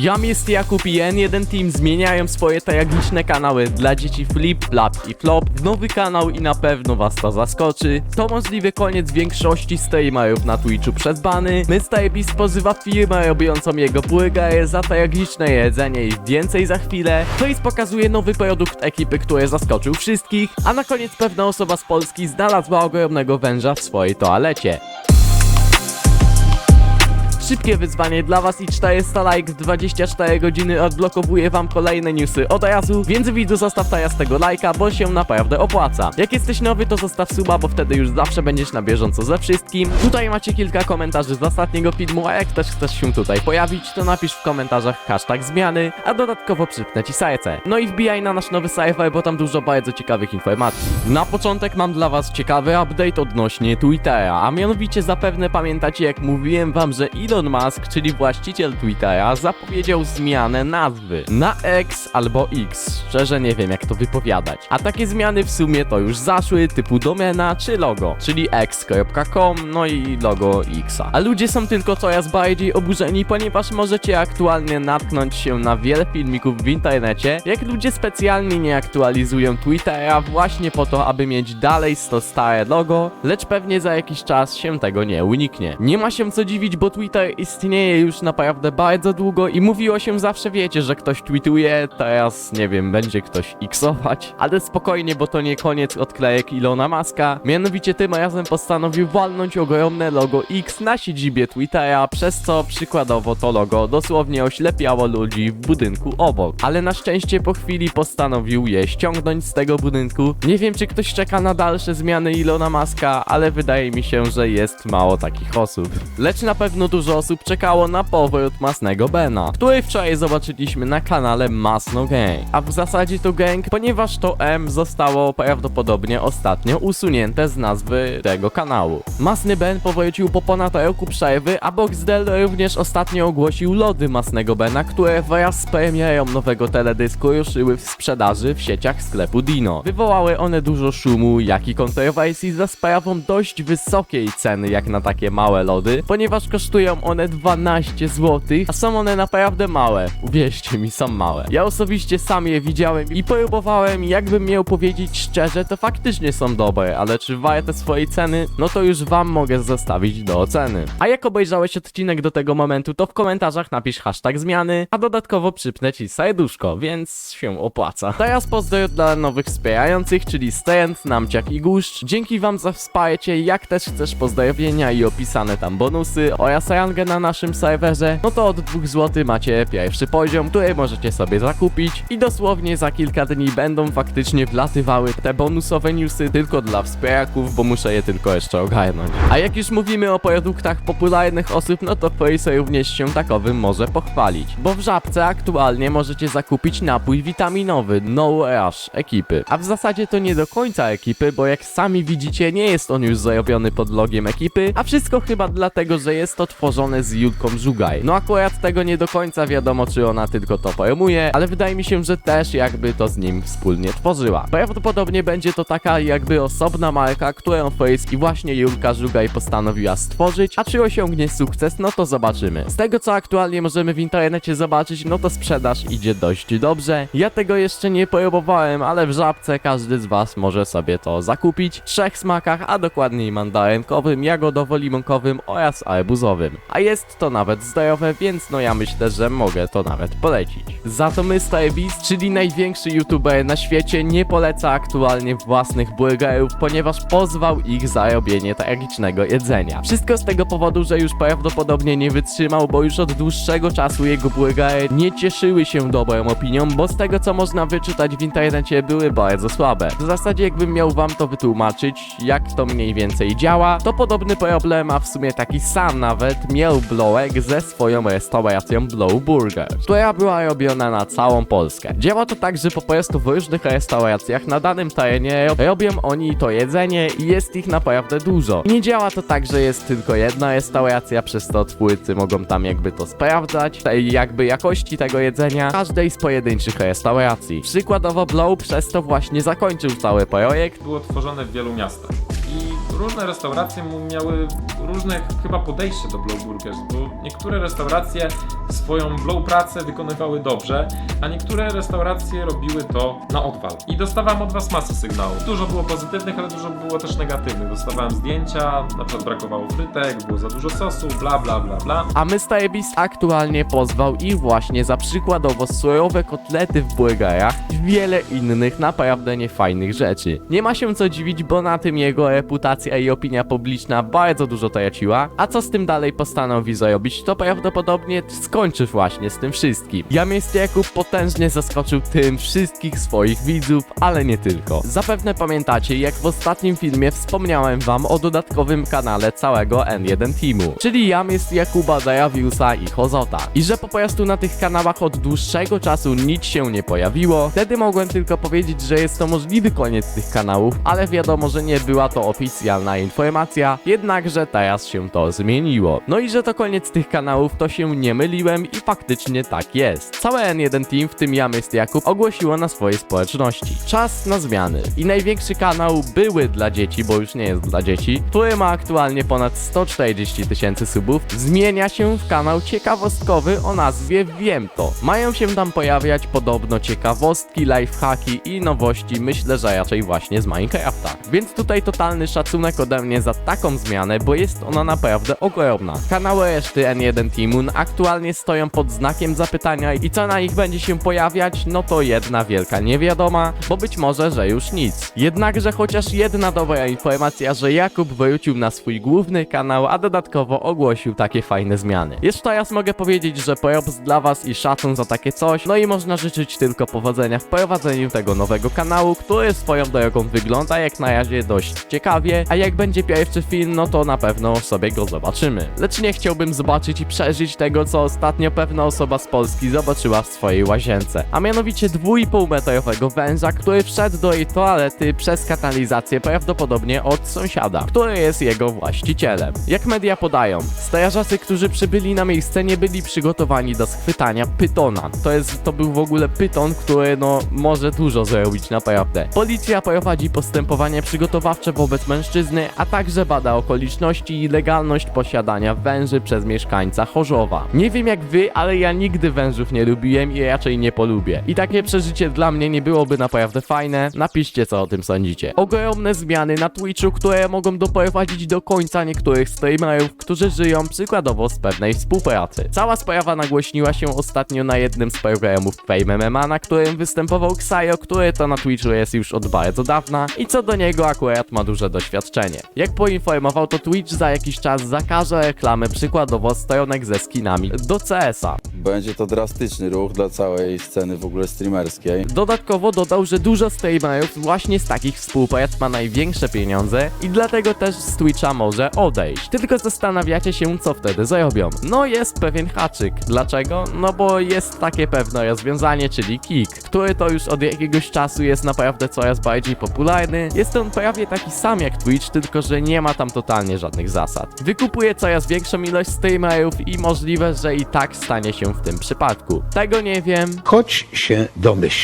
Jam jest Jakub i N1 Team zmieniają swoje tragiczne kanały dla dzieci Flip, Flap i Flop w nowy kanał i na pewno was to zaskoczy. To możliwy koniec większości streamerów na Twitchu przez bany. Mr. Beast pozywa firmę robiącą jego burgery za tragiczne jedzenie i więcej za chwilę. Chris pokazuje nowy produkt ekipy, który zaskoczył wszystkich, a na koniec pewna osoba z Polski znalazła ogromnego węża w swojej toalecie. Szybkie wyzwanie dla was i 400 like w 24 godziny odblokowuje wam kolejne newsy od razu, więc widzu zostaw teraz tego lajka, bo się naprawdę opłaca. Jak jesteś nowy to zostaw suba, bo wtedy już zawsze będziesz na bieżąco ze wszystkim. Tutaj macie kilka komentarzy z ostatniego filmu, a jak też chcesz się tutaj pojawić, to napisz w komentarzach hashtag zmiany, a dodatkowo przypnę ci serce. No i wbijaj na nasz nowy serwer, bo tam dużo bardzo ciekawych informacji. Na początek mam dla was ciekawy update odnośnie Twittera, a mianowicie zapewne pamiętacie jak mówiłem wam, że Elon Musk, czyli właściciel Twittera, zapowiedział zmianę nazwy na X albo X. Szczerze nie wiem jak to wypowiadać. A takie zmiany w sumie to już zaszły, typu domena czy logo, czyli x.com, no i logo Xa. A ludzie są tylko coraz bardziej oburzeni, ponieważ możecie aktualnie natknąć się na wiele filmików w internecie, jak ludzie specjalnie nie aktualizują Twittera właśnie po to, aby mieć dalej to stare logo, lecz pewnie za jakiś czas się tego nie uniknie. Nie ma się co dziwić, bo Twitter istnieje już naprawdę bardzo długo i mówiło się zawsze, wiecie, że ktoś tweetuje, teraz nie wiem, będzie ktoś xować, ale spokojnie, bo to nie koniec odklejek Ilona Maska. Mianowicie tym razem postanowił walnąć ogromne logo X na siedzibie Twittera, przez co przykładowo to logo dosłownie oślepiało ludzi w budynku obok. Ale na szczęście po chwili postanowił je ściągnąć z tego budynku. Nie wiem, czy ktoś czeka na dalsze zmiany Ilona Maska, ale wydaje mi się, że jest mało takich osób. Lecz na pewno dużo osób czekało na powrót Masnego Bena, który wczoraj zobaczyliśmy na kanale Masno Gang. A w zasadzie to gang, ponieważ to M zostało prawdopodobnie ostatnio usunięte z nazwy tego kanału. Masny Ben powrócił po ponad roku przerwy, a Boxdel również ostatnio ogłosił lody Masnego Bena, które wraz z premierą nowego teledysku ruszyły w sprzedaży w sieciach sklepu Dino. Wywołały one dużo szumu, jak i kontrowersji za sprawą dość wysokiej ceny jak na takie małe lody, ponieważ kosztują one 12 zł, a są one naprawdę małe. Uwierzcie mi, są małe. Ja osobiście sam je widziałem i próbowałem, jakbym miał powiedzieć szczerze, to faktycznie są dobre, ale czy warte swojej ceny? No to już wam mogę zostawić do oceny. A jak obejrzałeś odcinek do tego momentu, to w komentarzach napisz hashtag zmiany, a dodatkowo przypnę ci serduszko, więc się opłaca. Teraz pozdro dla nowych wspierających, czyli Stent, Namciak i Guszcz. Dzięki wam za wsparcie, jak też chcesz pozdrowienia i opisane tam bonusy oraz na naszym serwerze, no to od 2 zł macie pierwszy poziom, który możecie sobie zakupić i dosłownie za kilka dni będą faktycznie wlatywały te bonusowe newsy tylko dla wspieraków, bo muszę je tylko jeszcze ogarnąć. A jak już mówimy o produktach popularnych osób, no to Face również się takowym może pochwalić, bo w Żabce aktualnie możecie zakupić napój witaminowy No Rush ekipy. A w zasadzie to nie do końca ekipy, bo jak sami widzicie, nie jest on już zarobiony pod logiem ekipy, a wszystko chyba dlatego, że jest to tworzone z Julką Żugaj. No akurat tego nie do końca wiadomo, czy ona tylko to promuje, ale wydaje mi się, że też jakby to z nim wspólnie tworzyła. Prawdopodobnie będzie to taka jakby osobna marka, którą Face i właśnie Julka Żugaj postanowiła stworzyć, a czy osiągnie sukces, no to zobaczymy. Z tego co aktualnie możemy w internecie zobaczyć, no to sprzedaż idzie dość dobrze. Ja tego jeszcze nie próbowałem, ale w żabce każdy z was może sobie to zakupić w trzech smakach, a dokładniej mandarynkowym, jagodowo-limonkowym oraz arbuzowym. A jest to nawet zdrowe, więc no ja myślę, że mogę to nawet polecić. Za to Mr. Beast, czyli największy youtuber na świecie, nie poleca aktualnie własnych burgerów, ponieważ pozwał ich za robienie tragicznego jedzenia. Wszystko z tego powodu, że już prawdopodobnie nie wytrzymał, bo już od dłuższego czasu jego burgery nie cieszyły się dobrą opinią, bo z tego co można wyczytać w internecie były bardzo słabe. W zasadzie jakbym miał wam to wytłumaczyć, jak to mniej więcej działa, to podobny problem, a w sumie taki sam nawet, miał Blowek ze swoją restauracją Blow Burger, która była robiona na całą Polskę. Działa to tak, że po prostu w różnych restauracjach na danym terenie robią oni to jedzenie i jest ich naprawdę dużo. Nie działa to tak, że jest tylko jedna restauracja, przez to twórcy mogą tam jakby to sprawdzać, tej jakby jakości tego jedzenia każdej z pojedynczych restauracji. Przykładowo Blow przez to właśnie zakończył cały projekt, było tworzone w wielu miastach. I różne restauracje miały różne chyba podejście do blow burgers, bo niektóre restauracje swoją blow pracę wykonywały dobrze, a niektóre restauracje robiły to na odwal. I dostawałem od was masę sygnałów. Dużo było pozytywnych, ale dużo było też negatywnych. Dostawałem zdjęcia, na przykład brakowało frytek, było za dużo sosu, bla bla bla bla. A Mr. Beast aktualnie pozwał ich właśnie za przykładowo sojowe kotlety w burgerach i wiele innych naprawdę niefajnych rzeczy. Nie ma się co dziwić, bo na tym jego reputacja i opinia publiczna bardzo dużo traciła, a co z tym dalej postanowi zrobić, to prawdopodobnie skończy właśnie z tym wszystkim. Jamies Jakub potężnie zaskoczył tym wszystkich swoich widzów, ale nie tylko. Zapewne pamiętacie, jak w ostatnim filmie wspomniałem wam o dodatkowym kanale całego N1 Teamu, czyli Jam jest Jakuba, Dajawiusa i Hozota. I że po prostu na tych kanałach od dłuższego czasu nic się nie pojawiło, wtedy mogłem tylko powiedzieć, że jest to możliwy koniec tych kanałów, ale wiadomo, że nie była to oficjalna informacja, jednakże teraz się to zmieniło. No i że to koniec tych kanałów, to się nie myliłem i faktycznie tak jest. Całe N1 Team, w tym jest Jakub, ogłosiło na swojej społeczności. Czas na zmiany. I największy kanał były dla dzieci, bo już nie jest dla dzieci, który ma aktualnie ponad 140 tysięcy subów, zmienia się w kanał ciekawostkowy o nazwie Wiem to. Mają się tam pojawiać podobno ciekawostki, lifehacki i nowości, myślę, że raczej właśnie z Minecrafta. Więc tutaj totalny szacunek ode mnie za taką zmianę, bo jest ona naprawdę ogromna. Kanały reszty N1 Teamu aktualnie stoją pod znakiem zapytania i co na nich będzie się pojawiać, no to jedna wielka niewiadoma, bo być może, że już nic. Jednakże chociaż jedna dobra informacja, że Jakub wrócił na swój główny kanał, a dodatkowo ogłosił takie fajne zmiany. Jeszcze teraz mogę powiedzieć, że props dla was i szacun za takie coś, no i można życzyć tylko powodzenia w prowadzeniu tego nowego kanału, który swoją drogą wygląda jak na razie dość ciekawie, a jak będzie pierwszy film, no to na pewno sobie go zobaczymy. Lecz nie chciałbym zobaczyć i przeżyć tego, co ostatnio pewna osoba z Polski zobaczyła w swojej łazience, a mianowicie 2,5 metrowego węża, który wszedł do jej toalety przez kanalizację prawdopodobnie od sąsiada, który jest jego właścicielem. Jak media podają, strażacy, którzy przybyli na miejsce nie byli przygotowani do schwytania pytona. To jest, to był w ogóle pyton, który no może dużo zrobić naprawdę. Policja prowadzi postępowanie przygotowawcze wobec mężczyzny, a także bada okoliczności i legalność posiadania węży przez mieszkańca Chorzowa. Nie wiem jak wy, ale ja nigdy wężów nie lubiłem i raczej nie polubię. I takie przeżycie dla mnie nie byłoby naprawdę fajne. Napiszcie co o tym sądzicie. Ogromne zmiany na Twitchu, które mogą doprowadzić do końca niektórych streamerów, którzy żyją przykładowo z pewnej współpracy. Cała sprawa nagłośniła się ostatnio na jednym z programów Fame MMA, na którym występował Xayo, który to na Twitchu jest już od bardzo dawna i co do niego akurat ma duże doświadczenie. Jak poinformował, to Twitch za jakiś czas zakaże reklamy przykładowo stronek ze skinami do CS-a. Będzie to drastyczny ruch dla całej sceny w ogóle streamerskiej. Dodatkowo dodał, że dużo streamerów właśnie z takich współprac ma największe pieniądze i dlatego też z Twitcha może odejść. Tylko zastanawiacie się, co wtedy zrobią. No jest pewien haczyk. Dlaczego? No bo jest takie pewne rozwiązanie, czyli Kik, który to już od jakiegoś czasu jest naprawdę coraz bardziej popularny. Jest on prawie taki sam jak Twitch, tylko że nie ma tam totalnie żadnych zasad. Wykupuje coraz większą ilość streamerów i możliwe, że i tak stanie się w tym przypadku. Tego nie wiem, choć się domyśla.